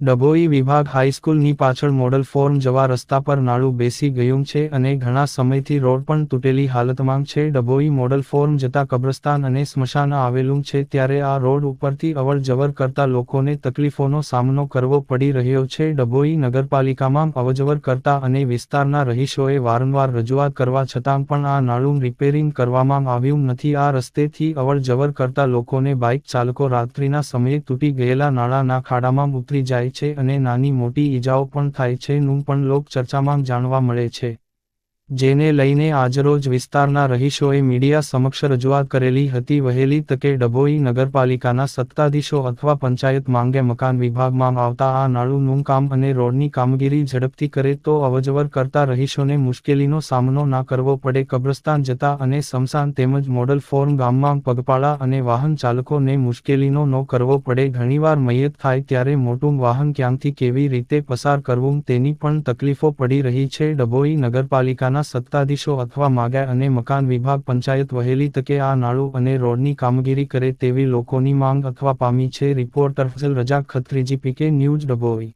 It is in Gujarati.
ડભોઈ વિભાગ હાઈસ્કૂલની પાછળ મોડલ ફોર્મ જવા રસ્તા પર નાળું બેસી ગયું છે અને ઘણા સમયથી રોડ પણ તૂટેલી હાલતમાં છે. ડભોઈ મોડલ ફોર્મ જતા કબ્રસ્તાન અને સ્મશાન આવેલું છે ત્યારે આ રોડ ઉપરથી અવર જવર કરતા લોકોને તકલીફોનો સામનો કરવો પડી રહ્યો છે. ડભોઈ નગરપાલિકામાં અવજવર કરતા અને વિસ્તારના રહીશોએ વારંવાર રજૂઆત કરવા છતાં પણ આ નાળું રિપેરિંગ કરવામાં આવ્યું નથી. આ રસ્તેથી અવર જવર કરતા લોકોને બાઇક ચાલકો રાત્રિના સમયે તૂટી ગયેલા નાળાના ખાડામાં ઉતરી જાય છે અને નાની મોટી ઈજાઓ પણ થાય છે. નું પણ લોક ચર્ચામાં જાણવા મળે છે. જેને લઈને આજરોજ વિસ્તારના રહીશોએ મીડિયા સમક્ષ રજૂઆત કરેલી હતી. વહેલી તકે ડભોઈ નગરપાલિકાના સત્તાધીશો અથવા પંચાયત માંગે મકાન વિભાગમાં આવતા આ નાળુનું કામ અને રોડની કામગીરી ઝડપથી કરે તો અવજવર કરતા રહીશોને મુશ્કેલીનો સામનો ના કરવો પડે. કબ્રસ્તાન જતા અને સમસાન તેમજ મોડલ ફોર્મ ગામમાં પગપાળા અને વાહન ચાલકોને મુશ્કેલીનો ન કરવો પડે. ઘણીવાર મૈયત થાય ત્યારે મોટું વાહન ક્યાંથી કેવી રીતે પસાર કરવું તેની પણ તકલીફો પડી રહી છે. ડભોઈ નગરપાલિકાના સત્તાધીશો અથવા માગ્યા અને મકાન વિભાગ પંચાયત વહેલી તકે આ નાળું અને રોડની કામગીરી કરે તેવી લોકોની માંગ અથવા પામી છે. રિપોર્ટર ફઝલ રજા ખત્રીજી, પીકે ન્યૂઝ ડભોઈ.